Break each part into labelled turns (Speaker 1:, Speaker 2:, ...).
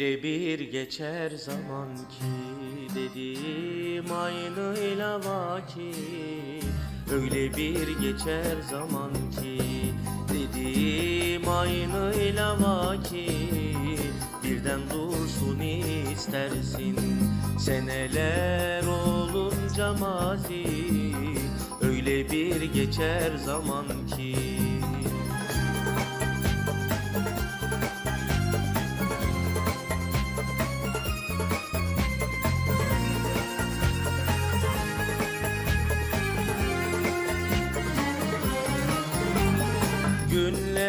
Speaker 1: Öyle bir geçer zaman ki dediğim aynıyla vaki Öyle bir geçer zaman ki dediğim aynıyla vaki Birden dursun istersin seneler olunca mazi. Öyle bir geçer zaman ki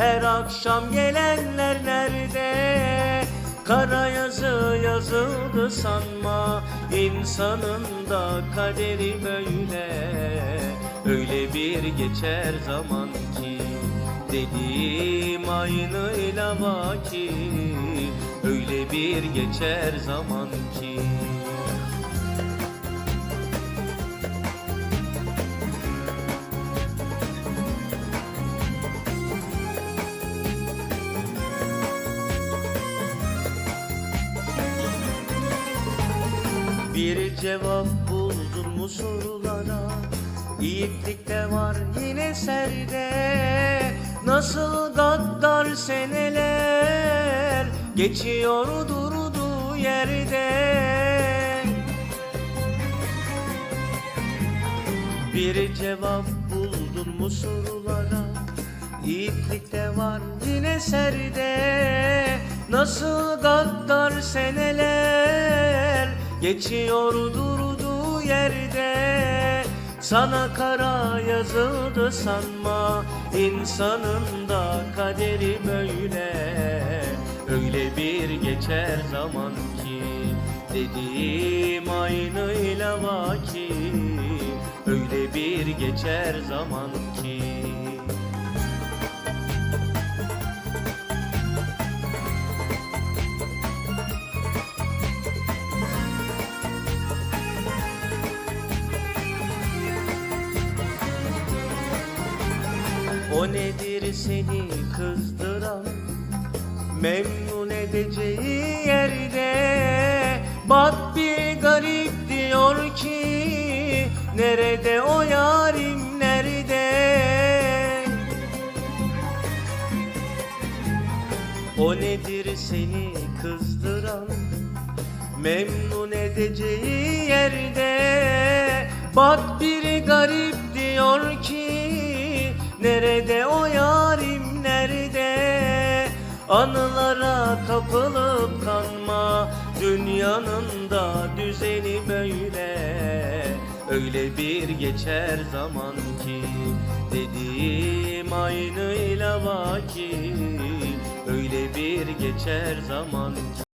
Speaker 1: Her akşam gelenler nerede? Kara yazı yazıldı sanma. İnsanın da kaderi böyle. Öyle bir geçer zaman ki Dediğim aynıyla vaki. Öyle bir geçer zaman ki Bir cevap buldun mu sorulara. Yiğitlik de var yine serde. Nasıl gaddar seneler Geçiyor durduğu yerde. Bir cevap buldun mu sorulara. Yiğitlik de var yine serde. Nasıl gaddar seneler Geçiyor durduğu yerde Sana kara yazıldı sanma. İnsanın da kaderi böyle. Öyle bir geçer zaman ki Dediğim aynıyla vaki Öyle bir geçer zaman ki O nedir seni kızdıran? Memnun edeceği yerde Bak bir garip diyor ki Nerede o yarim nerede? O nedir seni kızdıran? Memnun edeceği yerde Bak bir garip diyor ki Nerede o yarim nerede? Anılara kapılıp kanma. Dünyanın da düzeni böyle. Öyle bir geçer zaman ki Dediğim aynıyla vaki. Öyle bir geçer zaman ki